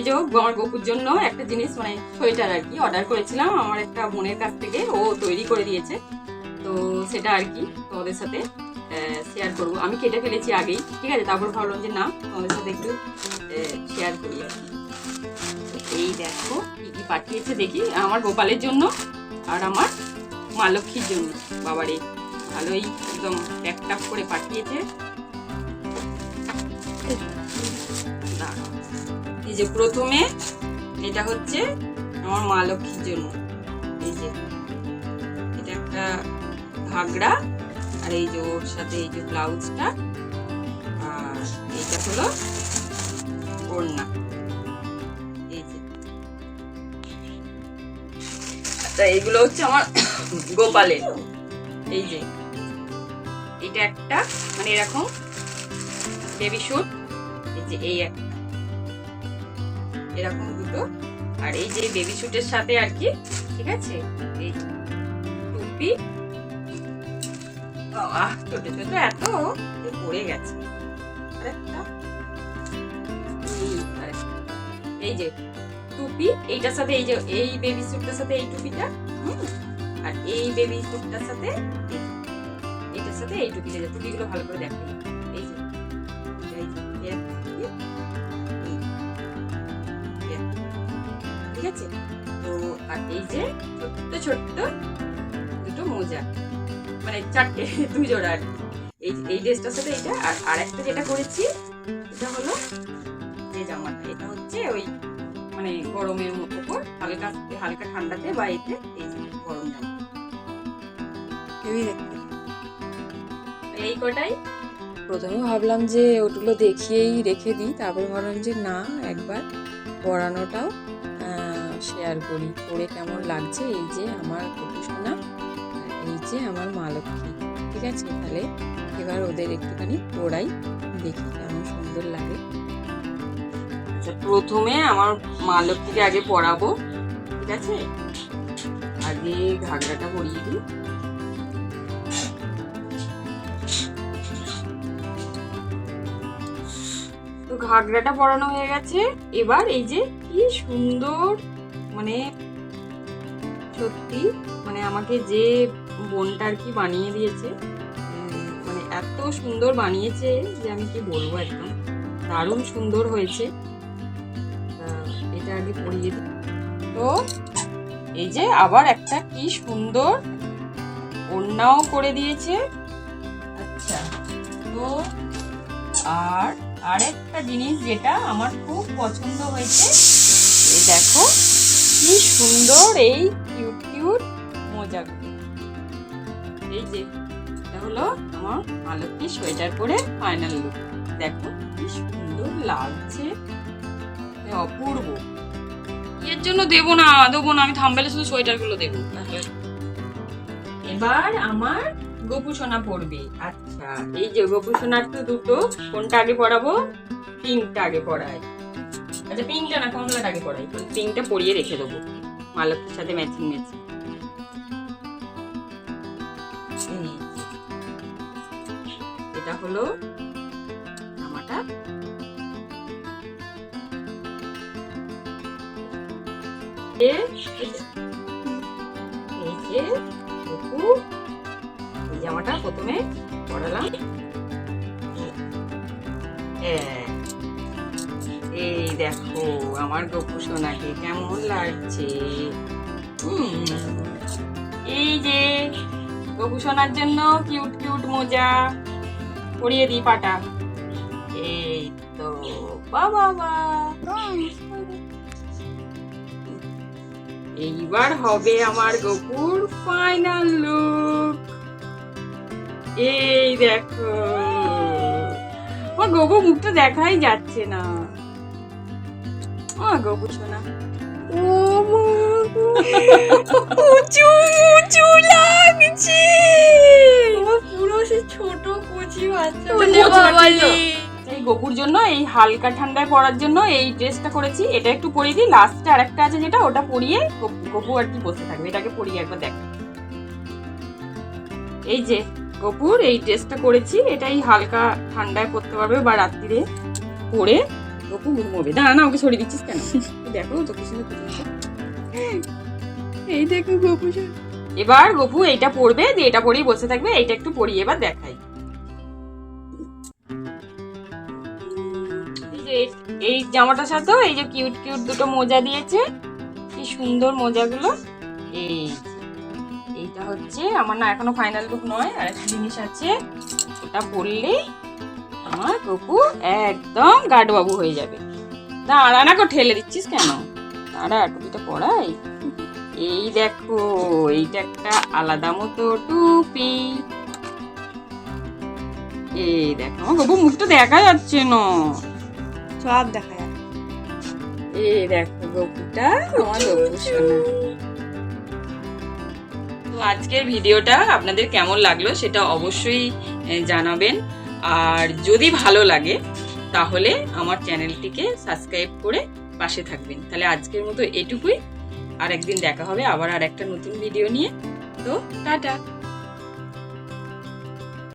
এই আমার গপুর জন্য একটা জিনিস মানে সোয়েটার আর কি অর্ডার করেছিলাম। আমার একটা বোনের কাছ থেকে, ও তৈরি করে দিয়েছে। তো সেটা আর কি তোমাদের সাথে শেয়ার করব। আমি কেটে ফেলেছি আগেই, ঠিক আছে? তারপর ভাবলাম যে না, তোমাদের সাথে একটু শেয়ার করি আর কি। এই দেখো, কি কি পাঠিয়েছে দেখি, আমার গোপালের জন্য আর আমার মা লক্ষ্মীর জন্য। বাবারে, ভালোই একদম প্যাক করে পাঠিয়েছে। যে প্রথমে এটা হচ্ছে আমার মা লক্ষ্মীর জন্য। এই যে, এটা একটা ঘাগড়া আর এই যে ওর সাথে এই যে ব্লাউজটা, আর এইটা হলো ওড়না। এই যে। তা এগুলো হচ্ছে আমার গোপালের। এই যে, এটা একটা মানে এরকম বেবি শুট এই যে, এই একটা। এরকম দুটো। আর এই যে বেবি শুটের সাথে আর কি, ঠিক আছে? এই টুপি। আহ ছোট ছোট এত পড়ে গেছে। এই যে টুপি, এইটার সাথে এই যে, এই বেবি স্যুটটার সাথে এই টুপিটা আর এই বেবি স্যুটটার সাথে এই- এইটার সাথে এই টুপিটা টুপিগুলো ভালো করে দেখো। তো আর এই যে ছোট্ট ছোট্ট দুটো মোজা। মানে চারটে, দুই জোড়া আর। এই এই ড্রেসটার সাথে এটা, আর আরেকটা যেটা করেছি, এটা হলো যে জামাটা। এটা হচ্ছে ওই মানে গরমের মতো উপর, হালকা হালকা ঠান্ডাতে বা এতে এই গরম জামা। এই কটাই। প্রথমে ভাবলাম যে ওগুলো দেখিয়েই রেখে দিই, তারপর ভাবলাম যে না, একবার পড়ানোটাও শেয়ার করি। পড়ে কেমন লাগছে? এই যে আমার কুটুসোনা এই যে আমার মা লক্ষ্মী, ঠিক আছে? তাহলে এবার ওদের একটুখানি পড়াই, দেখি কেমন সুন্দর লাগে। আচ্ছা প্রথমে আমার মা লক্ষ্মীকে আগে পরাবো ঠিক আছে? আগে ঘাগরাটা পরিয়ে দিই। তো ঘাগরাটা পরানো হয়ে গেছে। এবার এই যে কি সুন্দর মানে সত্যি মানে আমাকে যে বোনটা আর কি বানিয়ে দিয়েছে মানে এত সুন্দর বানিয়েছে যে আমি কি বলব একদম। দারুণ সুন্দর হয়েছে। এটা আগে পরিয়ে তো এই যে আবার একটা কি সুন্দর ওড়নাও করে দিয়েছে। আচ্ছা তো আর আরেকটা জিনিস যেটা আমার খুব পছন্দ হয়েছে দেখো কি সুন্দর এই কিউট কিউট মোজাগুলো। এই যে, এটা হলো আমার মালতী সোয়েটার পরে ফাইনাল লুক দেখো কি সুন্দর লাগছে। অপূর্ব। এর জন্য দেবো না দেবো না, আমি থাম্বেলে শুধু সোয়েটারগুলো দেবো। এবার আমার গোপু সোনা পড়বে আচ্ছা এই যে গোপু সোনার তো দুটো, কোনটা আগে পড়াবো তিনটা আগে পড়াই আচ্ছা পিঙ্কটা না কমলাটা আগে পড়াই পিঙ্কটা পরিয়ে রেখে দেবো। মালতীর সাথে ম্যাচিং ম্যাচিং এটা হলো জামাটা এই যে এই জামাটা প্রথমে পরালাম হ্যাঁ। এই দেখো, আমার গপু সোনাকে কেমন লাগছে। এই যে, গপু সোনার জন্য কিউট কিউট মোজা পরিয়ে দিই পাটা। এই তো বাবা এইবার হবে আমার গপুর ফাইনাল লুক এই দেখো, আমার গপু মুখটা দেখাই যাচ্ছে না। মা গো, উঁচু উঁচু লাগছে পুরো সে ছোট কচি বাচ্চা। এই গপুর জন্য এই হালকা ঠান্ডায় পরার জন্য এই ড্রেসটা করেছি। এটা একটু পরিয়ে দিই। লাস্টে আরেকটা আছে যেটা ওটা পরিয়ে গপ- গপু আর কি বসে থাকবে। এটাকে পরিয়ে একবার দেখ। এই যে গপুর এই ড্রেসটা করেছি। এটাই হালকা ঠান্ডায় পরতে পারবে বা রাত্রিরে পরে। গপু ঘুমোবে দাঁড়া না ওকে সরিয়ে দিচ্ছিস কেন? দেখো তো কি সুন্দর কুটুমটা। এই দেখো গপু এবার গপু এইটা পড়বে দিয়ে এটা পরেই বসে থাকবে এইটা একটু পরিয়ে এবার দেখাই। এই জামাটার সাথেও এই যে কিউট কিউট দুটো মোজা দিয়েছে। কি সুন্দর মোজাগুলো। এই এইটা হচ্ছে আমার না এখনও ফাইনাল লুক নয় আর একটা জিনিস আছে ওটা পরলেই আমার গপু একদম গাডবাবু হয়ে যাবে। দাঁড়া না ঠেলে দিচ্ছিস কেন? দাঁড়া টুপিটা পড়াই এই দেখো এইটা একটা আলাদা মতো টুপি। এই দেখো আমার গপু মুখটা দেখা যাচ্ছে না। সব দেখা যায় এই দেখো গপুটা আমার গপু আজকের ভিডিওটা আপনাদের কেমন লাগল সেটা অবশ্যই জানাবেন। আর যদি ভালো লাগে, তাহলে আমার চ্যানেলটিকে সাবস্ক্রাইব করে পাশে থাকবেন। তাহলে আজকের মতো এটুকুই। আর একদিন দেখা হবে আবার আর একটা নতুন ভিডিও নিয়ে। তো টাটা।